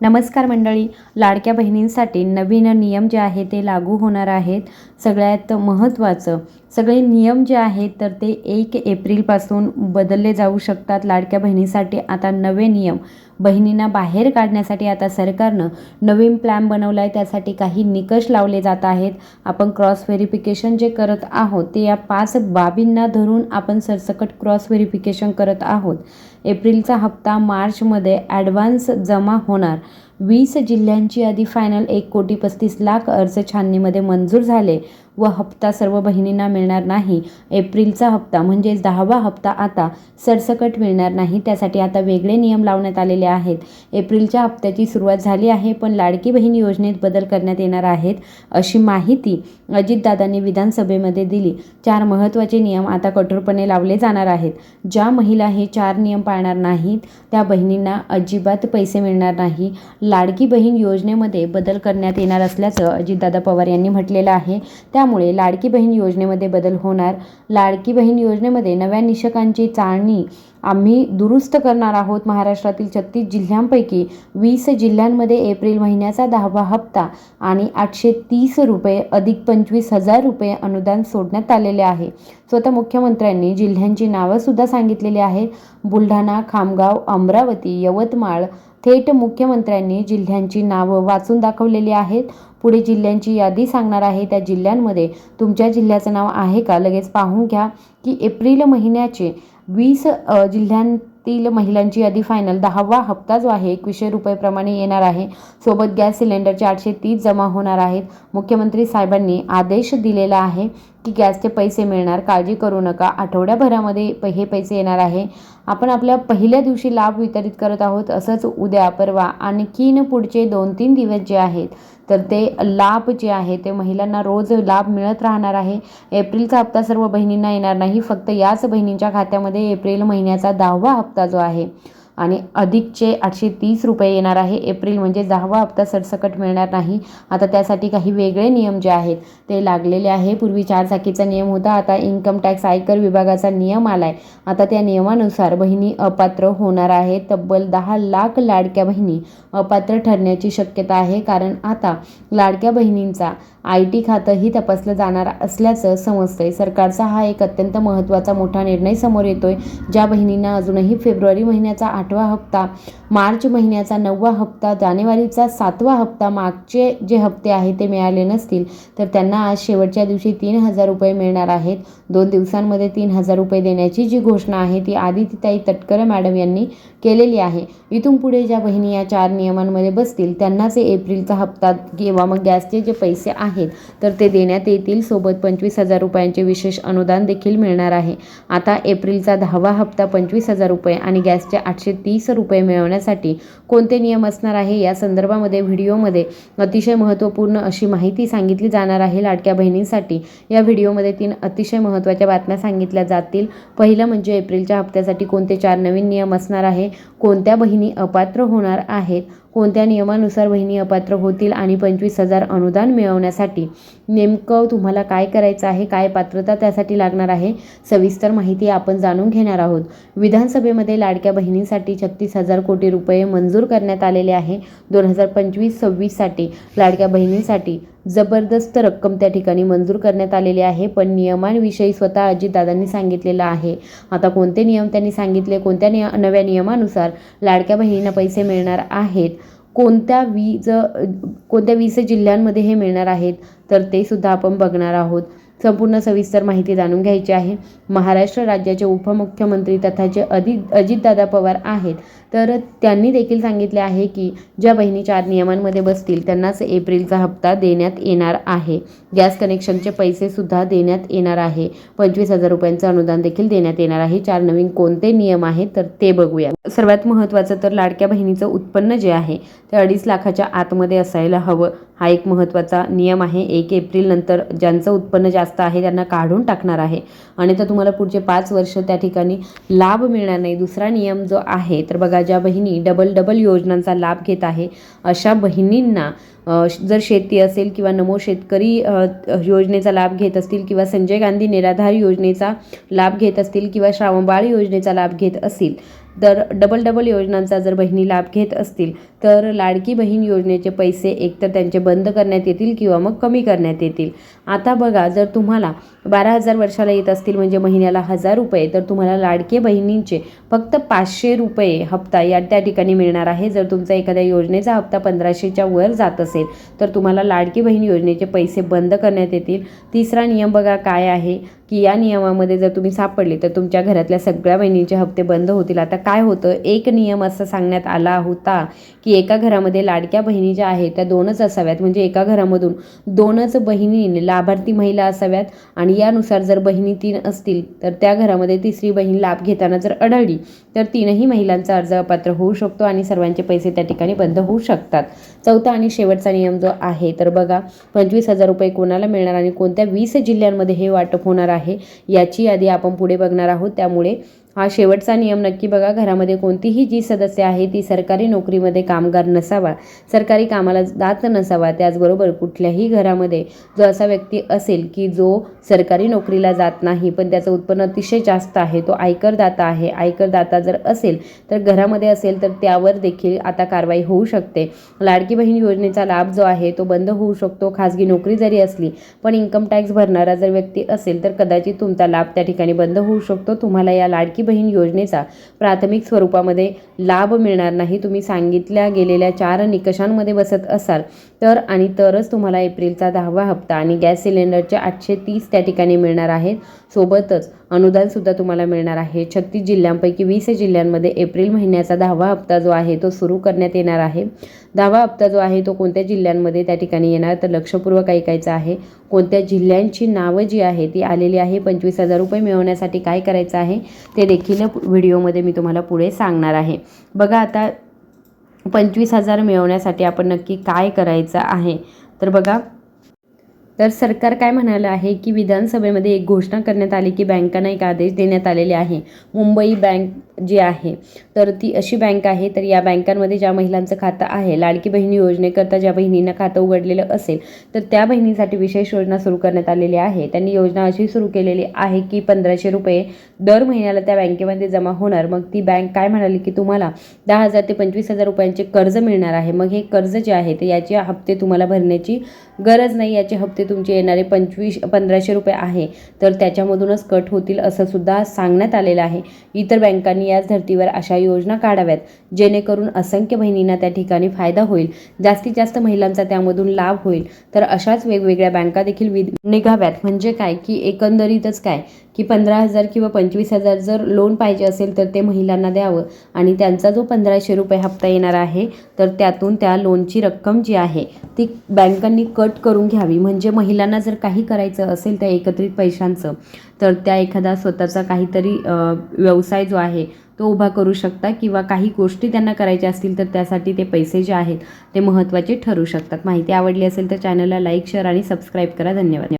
नमस्कार मंडळी. लाडक्या बहिणींसाठी नवीन नियम जे आहे ते लागू होणार आहेत. सगळ्यात महत्त्वाचं सगळे नियम जे आहेत तर ते एक एप्रिलपासून बदलले जाऊ शकतात. लाडक्या बहिणीसाठी आता नवे नियम. बहिणींना बाहेर काढण्यासाठी आता सरकारनं नवीन प्लॅन बनवला आहे त्यासाठी काही निकष लावले जात आहेत. आपण क्रॉस व्हेरिफिकेशन जे करत आहोत ते या पाच बाबींना धरून आपण सरसकट क्रॉस व्हेरिफिकेशन करत आहोत. एप्रिलचा हप्ता मार्चमध्ये ॲडव्हान्स जमा होणार. वीस जिल्ह्यांची यादी फायनल एक कोटी पस्तीस लाख अर्ज छाननीमध्ये मंजूर झाले व हप्ता सर्व बहिणींना मिळणार नाही. एप्रिलचा हप्ता म्हणजेच दहावा हप्ता आता सरसकट मिळणार नाही. त्यासाठी आता वेगळे नियम लावण्यात आलेले आहेत. एप्रिलच्या हप्त्याची सुरुवात झाली आहे पण लाडकी बहीण योजनेत बदल करण्यात येणार आहेत अशी माहिती अजितदादांनी विधानसभेमध्ये दिली. चार महत्त्वाचे नियम आता कठोरपणे लावले जाणार आहेत. ज्या महिला हे चार नियम पाळणार नाहीत त्या बहिणींना अजिबात पैसे मिळणार नाही. लाडकी बहीण योजनेमध्ये बदल करण्यात येणार असल्याचं अजितदादा पवार यांनी म्हटलेलं आहे. त्यामुळे लाडकी बहीण योजनेमध्ये बदल होणार. लाडकी बहीण योजनेमध्ये नव्या निषकांची चाळणी आम्ही दुरुस्त करणार आहोत. महाराष्ट्रातील छत्तीस जिल्ह्यांपैकी वीस जिल्ह्यांमध्ये एप्रिल महिन्याचा दहावा हप्ता आणि आठशे तीस रुपये अधिक पंचवीस हजार रुपये अनुदान सोडण्यात आलेले आहे. स्वतः मुख्यमंत्र्यांनी जिल्ह्यांची नावंसुद्धा सांगितलेली आहेत. बुलढाणा खामगाव अमरावती यवतमाळ थेट मुख्यमंत्र्यांनी जिल्ह्यांची नावं वाचून दाखवलेली आहेत. पुढे जिल्ह्यांची यादी सांगणार आहे. त्या जिल्ह्यांमध्ये तुमच्या जिल्ह्याचं नाव आहे का? लगेच पाहून घ्या की एप्रिल महिन्याचे वीस जिल्ह्यांतील महिलांची यादी फायनल दहावा हप्ता जो आहे एकवीसशे रुपयेप्रमाणे येणार आहे. सोबत गॅस सिलेंडरचे आठशे तीस जमा होणार आहेत. मुख्यमंत्री साहेबांनी आदेश दिलेला आहे. की गॅसचे पैसे मिळणार काळजी करू नका. आठवड्याभरामध्ये प हे पैसे येणार आहे. आपण आपल्या पहिल्या दिवशी लाभ वितरित करत आहोत असंच उद्या परवा आणखीन पुढचे दोन तीन दिवस जे आहेत तर ते लाभ जे आहे ते महिलांना रोज लाभ मिळत राहणार आहे. एप्रिलचा हप्ता सर्व बहिणींना येणार नाही फक्त याच बहिणींच्या खात्यामध्ये एप्रिल महिन्याचा दहावा हप्ता जो आहे आणि अधिकचे आठशे तीस रुपये येणार आहे. एप्रिल म्हणजे दहावा हप्ता सरसकट मिळणार नाही. आता त्यासाठी काही वेगळे नियम जे आहेत ते लागलेले आहे. पूर्वी चार चाकीचा नियम होता आता इन्कम टॅक्स आयकर विभागाचा नियम आला आहे आता त्या नियमानुसार बहिणी अपात्र होणार आहेत तब्बल दहा लाख लाडक्या बहिणी अपात्र ठरण्याची शक्यता आहे. कारण आता लाडक्या बहिणींचा आय टी खातंही तपासलं जाणार असल्याचं समजतंय. सरकारचा हा एक अत्यंत महत्त्वाचा मोठा निर्णय समोर येतोय. ज्या बहिणींना अजूनही फेब्रुवारी महिन्याचा आठ आठवा हप्ता. मार्च महिन्याचा नववा हप्ता जानेवारीचा सातवा हप्ता मागचे जे हप्ते आहेत ते मिळाले नसतील तर त्यांना आज शेवटच्या दिवशी तीन हजार रुपये मिळणार आहेत. दोन दिवसांमध्ये तीन हजार रुपये देण्याची जी घोषणा आहे ती आदित्यताई तटकरे मॅडम यांनी केलेली आहे. इथून पुढे ज्या बहिणी या चार नियमांमध्ये बसतील त्यांनाच हे एप्रिलचा हप्ता किंवा मग गॅसचे जे पैसे आहेत तर ते देण्यात येतील. सोबत पंचवीस हजार रुपयांचे विशेष अनुदान देखील मिळणार आहे. आता एप्रिलचा दहावा हप्ता पंचवीस हजार रुपये आणि गॅसचे आठशे तीस रुपये मिळवण्यासाठी कोणते नियम असणार आहे या संदर्भामध्ये व्हिडिओमध्ये अतिशय महत्त्वपूर्ण अशी माहिती सांगितली जाणार आहे लाडक्या बहिणींसाठी. या व्हिडिओमध्ये तीन अतिशय महत्त्वाच्या बातम्या सांगितल्या जातील. पहिलं म्हणजे एप्रिलच्या हप्त्यासाठी कोणते चार नवीन नियम असणार आहे? कोणत्या बहिणी अपात्र होणार आहेत? कोणत्या नियमानुसार बहिणी अपात्र होतील आणि पंचवीस हजार अनुदान मिळवण्यासाठी नेमकं तुम्हाला काय करायचं आहे काय पात्रता त्यासाठी लागणार आहे सविस्तर माहिती आपण जाणून घेणार आहोत. विधानसभेमध्ये लाडक्या बहिणींसाठी छत्तीस हजार कोटी रुपये मंजूर करण्यात आलेले आहे. दोन हजार पंचवीस सव्वीससाठी लाडक्या बहिणींसाठी जबरदस्त रक्कम त्या ठिकाणी मंजूर करण्यात आलेली आहे पण नियमांविषयी स्वतः अजितदादांनी सांगितलेलं आहे. आता कोणते नियम त्यांनी सांगितले? कोणत्या निय नव्या नियमानुसार लाडक्या बहिणींना पैसे मिळणार आहेत? कोणत्या वीज कोणत्या वीस जिल्ह्यांमध्ये हे मिळणार आहेत? तर ते सुद्धा आपण बघणार आहोत. संपूर्ण सविस्तर माहिती जाणून घ्यायची आहे. महाराष्ट्र राज्याचे उपमुख्यमंत्री तथा जे अदि अजितदादा पवार आहेत तर त्यांनी देखील सांगितले आहे की ज्या बहिणी चार नियमांमध्ये बसतील त्यांनाच एप्रिलचा हप्ता देण्यात येणार आहे. गॅस कनेक्शनचे पैसेसुद्धा देण्यात येणार आहे. पंचवीस हजार रुपयांचं अनुदान देखील देण्यात येणार आहे. चार नवीन कोणते नियम आहेत तर ते बघूया. सर्वात महत्त्वाचं तर लाडक्या बहिणीचं उत्पन्न जे आहे ते अडीच लाखाच्या आतमध्ये असायला हवं. हा एक महत्त्वाचा नियम आहे. एक एप्रिल नंतर ज्यांचं उत्पन्न जास्त आहे त्यांना काढून टाकणार आहे. आणि तर तुम्हाला पुढचे पाच वर्ष त्या ठिकाणी लाभ मिळणार नाही दुसरा नियम जो आहे तर बघा ज्या बहिणी डबल डबल योजनांचा लाभ घेत आहे अशा बहिणींना जर शेती असेल किंवा नमो शेतकरी योजनेचा लाभ घेत असतील किंवा संजय गांधी निराधार योजनेचा लाभ घेत असतील किंवा श्रावणबाळ योजनेचा लाभ घेत असतील दर डबल डबल योजनांचा जर बहिणी लाभ घेत असतील तर लाडकी बहीण योजनेचे पैसे एकतर त्यांचे बंद करण्यात येतील किंवा मग कमी करण्यात येतील. आता बघा जर तुम्हाला बारा हजार वर्षाला येत असतील म्हणजे महिन्याला हजार रुपये तर तुम्हाला लाडके बहिणींचे फक्त पाचशे रुपये हप्ता या त्या ठिकाणी मिळणार आहे. जर तुमचा एखाद्या योजनेचा हप्ता पंधराशेच्या वर जात असेल तर तुम्हाला लाडकी बहीण योजनेचे पैसे बंद करण्यात येतील. तिसरा नियम बघा काय आहे की या नियमामध्ये जर तुम्ही सापडले तर तुमच्या घरातल्या सगळ्या बहिणींचे हप्ते बंद होतील. आता काय होतं एक नियम असं सांगण्यात आला होता की एका घरामध्ये लाडक्या बहिणी ज्या आहेत त्या दोनच असाव्यात. म्हणजे एका घरामधून दोनच बहिणी लाभार्थी महिला असाव्यात आणि यानुसार जर बहिणी तीन असतील तर त्या घरामध्ये तिसरी बहीण लाभ घेताना जर आढळली तर तीनही महिलांचा अर्ज अपात्र होऊ शकतो आणि सर्वांचे पैसे त्या ठिकाणी बंद होऊ शकतात. चौथा आणि शेवटचा नियम जो आहे तर बघा पंचवीस हजार रुपये कोणाला मिळणार आणि कोणत्या वीस जिल्ह्यांमध्ये हे वाटप होणार आहे याची यादी आपण पुढे बघणार आहोत. त्यामुळे हा शेवटचा नियम नक्की बघा. घरामध्ये कोणतीही जी सदस्य आहे ती सरकारी नोकरीमध्ये कामगार नसावा सरकारी कामाला जात नसावा. त्याचबरोबर कुठल्याही घरामध्ये जो असा व्यक्ती असेल की जो सरकारी नोकरीला जात नाही पण त्याचं उत्पन्न अतिशय जास्त आहे तो आयकरदाता आहे. आयकरदाता जर असेल तर घरामध्ये असेल तर त्यावर देखील आता कारवाई होऊ शकते. लाडकी बहीण योजनेचा लाभ जो आहे तो बंद होऊ शकतो. खाजगी नोकरी जरी असली पण इन्कम टॅक्स भरणारा जर व्यक्ती असेल तर कदाचित तुमचा लाभ त्या ठिकाणी बंद होऊ शकतो. तुम्हाला या लाडकी बहीण योजनेचा प्राथमिक स्वरूपामध्ये लाभ मिळणार नाही. तुम्ही सांगितल्या गेलेल्या चार निकषांमध्ये बसत असाल तर आणि तरच तुम्हाला एप्रिलचा दहावा हप्ता आणि गॅस सिलेंडरचे आठशे तीस त्या ठिकाणी मिळणार आहेत. सोबतच अनुदानसुद्धा तुम्हाला मिळणार आहे. छत्तीस जिल्ह्यांपैकी वीस जिल्ह्यांमध्ये एप्रिल महिन्याचा दहावा हप्ता जो आहे तो सुरू करण्यात येणार आहे. दहावा हप्ता जो आहे तो कोणत्या जिल्ह्यांमध्ये त्या ठिकाणी येणार? तर लक्षपूर्वक ऐकायचा आहे. कोणत्या जिल्ह्यांची नावं जी आहे ती आलेली आहे. पंचवीस हजार रुपये मिळवण्यासाठी काय करायचं आहे ते देखील व्हिडिओमध्ये मी तुम्हाला पुढे सांगणार आहे. बघा आता पंचवीस हजार मिळवण्यासाठी आपण नक्की काय करायचं आहे? तर बघा तर सरकार काय म्हणालं आहे की विधानसभेमध्ये एक घोषणा करण्यात आली की बँकांना एक आदेश देण्यात आलेले आहे. मुंबई बँक जी आहे तर ती अशी बँक आहे तर या बँकांमध्ये ज्या महिलांचं खातं आहे लाडकी बहिणी योजनेकरता ज्या बहिणींना खातं उघडलेलं असेल तर त्या बहिणीसाठी विशेष योजना सुरू करण्यात आलेली आहे. त्यांनी योजना अशी सुरू केलेली आहे की पंधराशे रुपये दर महिन्याला त्या बँकेमध्ये जमा होणार. मग ती बँक काय म्हणाली की तुम्हाला दहा हजार ते पंचवीस हजार रुपयांचे कर्ज मिळणार आहे. मग हे कर्ज जे आहे ते याचे हप्ते तुम्हाला भरण्याची गरज नाही. याचे हप्ते तुमचे येणारे पंचवीस पंधराशे रुपये आहे तर त्याच्यामधूनच कट होतील असं सुद्धा सांगण्यात आलेलं आहे. इतर बँकांनी याच धर्तीवर अशा योजना काढाव्यात जेणेकरून असंख्य बहिणींना त्या ठिकाणी फायदा होईल. जास्तीत जास्त महिलांचा त्यामधून लाभ होईल. तर अशाच वेगवेगळ्या बँका देखील निघाव्यात. म्हणजे काय? की एकंदरीतच काय? की पंधरा हजार किंवा पंचवीस हजार जर लोन पाहिजे असेल तर ते महिलांना द्यावं. आणि त्यांचा जो पंधराशे रुपये हप्ता येणार आहे तर त्यातून त्या लोनची रक्कम जी आहे ती बँकांनी कट करून घ्यावी. म्हणजे महिलांना जर काही करायचं असेल त्या एकत्रित पैशांचं तर त्या एखादा स्वतःचा काहीतरी व्यवसाय जो आहे तो उभा करू शकता किंवा काही गोष्टी त्यांना करायच्या असतील तर त्यासाठी ते पैसे जे आहेत ते महत्त्वाचे ठरू शकतात. माहिती आवडली असेल तर चॅनलला लाईक शेअर आणि सबस्क्राईब करा. धन्यवाद.